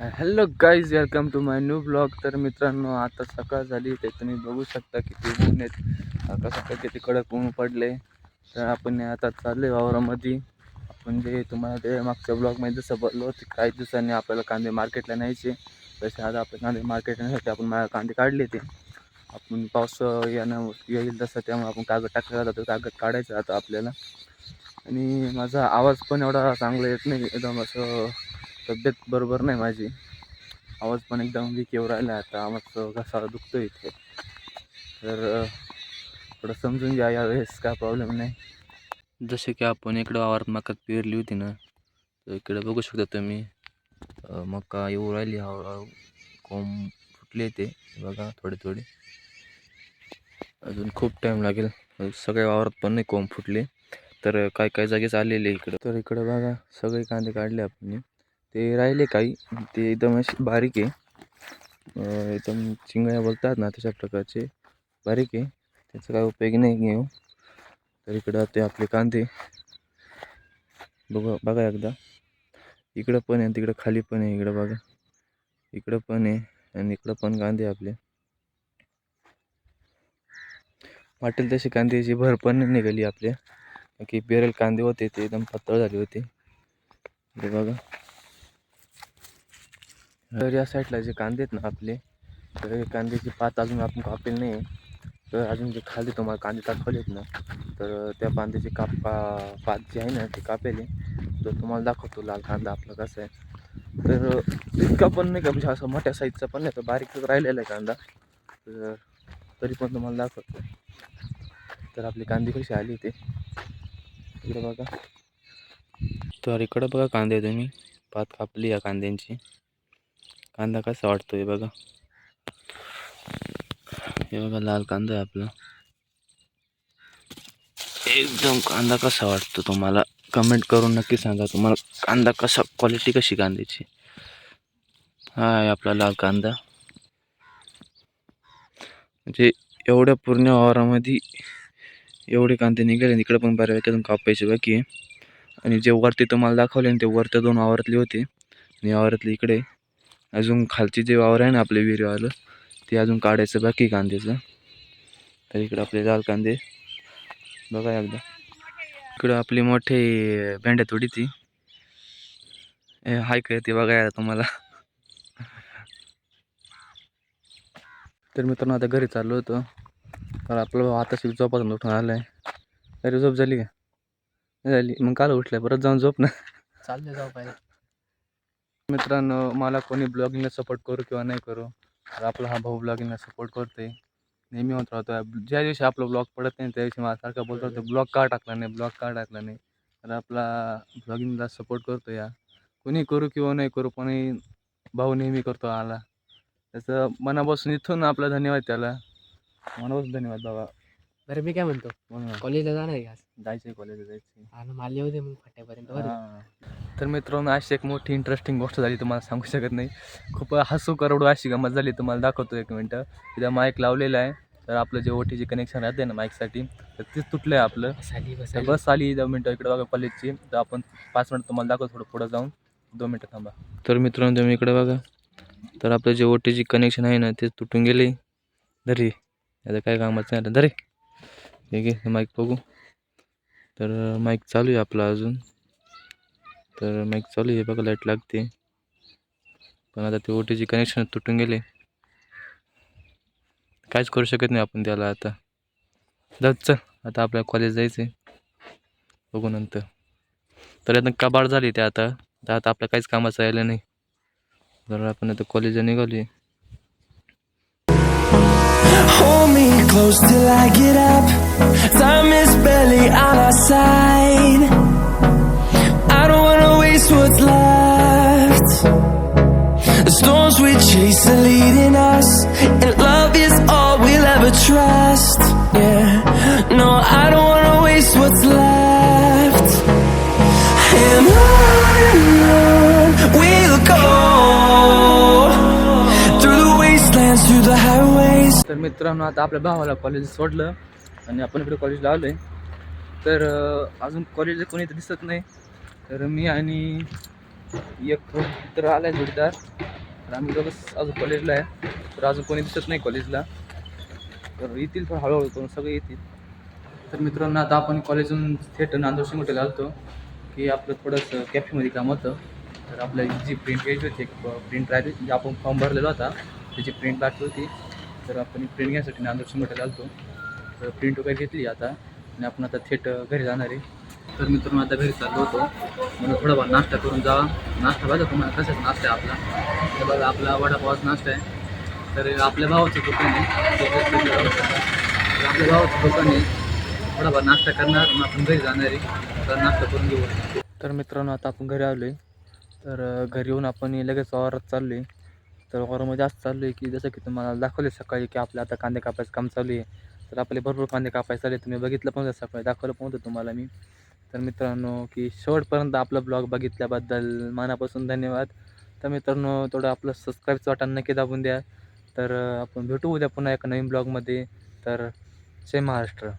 Hello guys welcome to my new blog तर मित्रांनो आता सकाळ झाली ते तुम्ही बघू शकता किती ऊन आहेत. आता सकाळ किती कडक ऊन पडले. तर आपण आता चालले वावरामध्ये. आपण जे तुम्हाला ते मागच्या ब्लॉगमध्ये जसं बोललो ते काही दिवसांनी आपल्याला कांदे मार्केटला न्यायचे. तसे आता आपण कांदे मार्केटला न्यायचे आपण मा कांदे काढले ते. आपण पाऊस येणं येईल तसं त्यामुळे आपण कागद टाकला जातो कागद काढायचं आता आपल्याला. आणि माझा आवाज पण एवढा चांगला येत नाही एकदम असं तब्येत बरोबर नाही माझी. आवाज पण एकदम वीक येऊ राहिला आता. आवाज घसा दुखतो इथे. तर थोडं समजून घ्या यावेळेस काय प्रॉब्लेम नाही. जसे की आपण इकडं वावरात मकात पेरली होती ना तर इकडं बघू शकता तुम्ही मका येऊ राहिली हळूहळू कोंब फुटले ते. बघा थोडे थोडे. अजून खूप टाईम लागेल. सगळ्या वावरात पण नाही कोंब फुटले. तर काय काय जागेच आलेले इकडं. तर इकडं बघा सगळे कांदे काढले आपण. ते राहिले काही. ते एकदम असे बारीक आहे. एकदम चिंगळ्या बोलतात ना तशा प्रकारचे. बारीक आहे. त्याचा काय उपयोग नाही घेऊ हो. तर इकडं ते आपले कांदे. बघा बघा एकदा. इकडं पण आहे तिकडं खाली पण आहे. इकडं बघा. इकडं पण आहे आणि इकडं पण कांदे आपले. वाटेल तसे कांद्याची भर पण निघाली आपल्या. की बेरल कांदे होते ते एकदम पातळ झाले होते. बघा. तर या साईडला जे कांदे आहेत ना आपले तर हे कांद्याची पात अजून आपण कापेल नाही तर अजून जे खाली तुम्हाला कांदे दाखवलेत ना तर त्या कांद्याची काप का पात जी आहे ना ती कापेल. तर तुम्हाला दाखवतो लाल कांदा आपला कसा आहे. तर इतका पण नाही का म्हणजे असं मोठ्या साईजचा पण नाही तर बारीकच राहिलेला आहे कांदा. तर तरी पण तुम्हाला दाखवतो. तर आपली कांदे कशी आली ते इकडे बघा. तर इकडं बघा कांदे तुम्ही. पात कापली या कांद्यांची. कांदा कसा वाटतोय बघा. हे बघा लाल कांदा आहे आपला. एकदम कांदा कसा वाटतो तुम्हाला? कमेंट करून नक्की सांगा तुम्हाला. कांदा कसा क्वालिटी कशी कांद्याची? हा आहे आपला लाल कांदा. म्हणजे एवढ्या पूर्ण वावरामध्ये एवढे कांदे निघाले आणि इकडे पण बऱ्यापैकी अजून कापायचे बाकी आहे. आणि जे वरती तुम्हाला दाखवले ते वरच्या दोन वावरातले होते. आणि वावरातले इकडे अजून खालची जे वावर आहे ना आपले विहिरीवालं ते अजून काढायचं बाकी कांद्याचं. तर इकडं आपले लाल कांदे. बघा एकदा. इकडं आपली मोठे भेंड्या थोडी ती. हाय काय ते बघा तुम्हाला? तर मित्रांनो आता घरी चाललो होतो. तर आपलं आता झोपातून उठून आलं आहे अरे झोप झाली का? नाही झाली. मग काल उठल्या. परत जाऊन झोप ना. चालले जाऊ पाहिजे मित्रांनो मला कोणी ब्लॉगिंगला सपोर्ट करू किंवा नाही करू तर आपला हा भाऊ ब्लॉगिंगला सपोर्ट करतोय. नेहमी होत राहतो ज्या दिवशी आपला ब्लॉग पडत नाही त्या दिवशी मला सारखा बोलत ब्लॉग का टाकला नाही? ब्लॉग का टाकला नाही? तर आपला ब्लॉगिंगला सपोर्ट करतो या कोणी करू किंवा नाही करू कोणी भाऊ नेहमी करतो आला. त्याचं मनापासून इथून आपला धन्यवाद त्याला. मनापासून धन्यवाद बाबा. बरं मी काय म्हणतो? कॉलेजला जाणार आहे आज? जायचं कॉलेजला जायचं आणि मला येऊ दे मग फाट्यापर्यंत बरं. तर मित्रांनो अशी एक मोठी इंटरेस्टिंग गोष्ट झाली तुम्हाला सांगू शकत नाही. खूप हसू करवडू अशी गमत झाली तुम्हाला दाखवतो एक मिनटं. तिथं माईक लावलेलं आहे. तर आपलं जे ओटीचे कनेक्शन राहते ना माईकसाठी तर तेच तुटलं आहे आपलं. तर बसाली. बस आली दहा मिनटं इकडे बघा कॉलेजची तर आपण पाच मिनटं तुम्हाला दाखवतो थोडं पुढं जाऊन. दोन मिनटं थांबा. तर मित्रांनो तुम्ही इकडे बघा. तर आपलं जे ओटीची कनेक्शन आहे ना ते तुटून गेले. धरी. आता काय कामाचं नाही आता. धरे. हे घे माईक बघू. तर माईक चालू आहे आपला अजून. तर माईक चालू आहे बघा लाइट लागते. पण आता ते ओ ओटीची कनेक्शन तुटून गेले. काहीच करू शकत नाही आपण त्याला आता. जाऊ चल. आता आपल्या कॉलेज जायचं आहे बघू नंतर. तर आता कबाड झाली ते आता. तर आता आपल्या काहीच कामाचं राहिलं नाही. तर आपण आता कॉलेजला निघाली Hold me close till I get up. Time is barely on our side. Trust. Yeah, no, I don't wanna waste what's left. And on and on we'll go through the wastelands, through the highways. तर मित्रांनो आता आपल्या भावाला college सोडलं आणि आपण इकडे college लावलंय तर अजून कॉलेज कोणी तर दिसत नाही तर मी आणि एक मित्र आला आहे जोडीदार तर आम्ही दोघं अजून कॉलेजला आहे तर अजून कोणी दिसत नाही कॉलेजला तर येतील थोडं हळूहळू करून सगळे येतील. तर मित्रांनो आता आपण कॉलेजून थेट नांदूर शिंगोटेला आलतो की आपलं थोडंसं कॅफेमध्ये काम होतं. तर आपलं जी प्रिंट घ्यायची होती एक प्रिंट राहिली जे आपण फॉर्म भरलेला होता त्याची प्रिंट बाकी होती. तर आपण प्रिंट घ्यायसाठी नांदूर शिंगोटेला आलतो. तर प्रिंट वगैरे घेतली आता आणि आपण आता थेट घरी जाणार आहे. तर मित्रांनो आता घरी चाललो होतो. म्हणून थोडाफार नाश्ता करून जावा नाश्ता बघा तुम्हाला कशाचा नाश्ता आहे आपला. तर बघा आपला वडापावच नाश्ता आहे. तर आपल्या भावाचं दुकान आहे तर आपल्या भावाचं दुकान आहे थोडाफार नाश्ता करणार मग आपण घरी जाणार आहे तर नाश्ता करून घेऊ. तर मित्रांनो आता आपण घरी आलो आहे तर घरी येऊन आपण लगेच वावरात चाललो आहे तर वावरामध्ये असं चाललो आहे की जसं की तुम्हाला दाखवले सकाळी की आपलं आता कांदे कापायचं काम चालू आहे. तर आपले भरपूर कांदे कापायचे चालले तुम्ही बघितलं पण सकाळी. दाखवलं पण होतं तुम्हाला मी. तर मित्रांनो की शेवटपर्यंत आपला ब्लॉग बघितल्याबद्दल मनापासून धन्यवाद. तर मित्रांनो थोडं आपलं सबस्क्राईबचं वाटण नक्की दाबून द्या. तर आपण भेटू उद्या पुन्हा एका नवीन ब्लॉगमध्ये. तर जय महाराष्ट्र.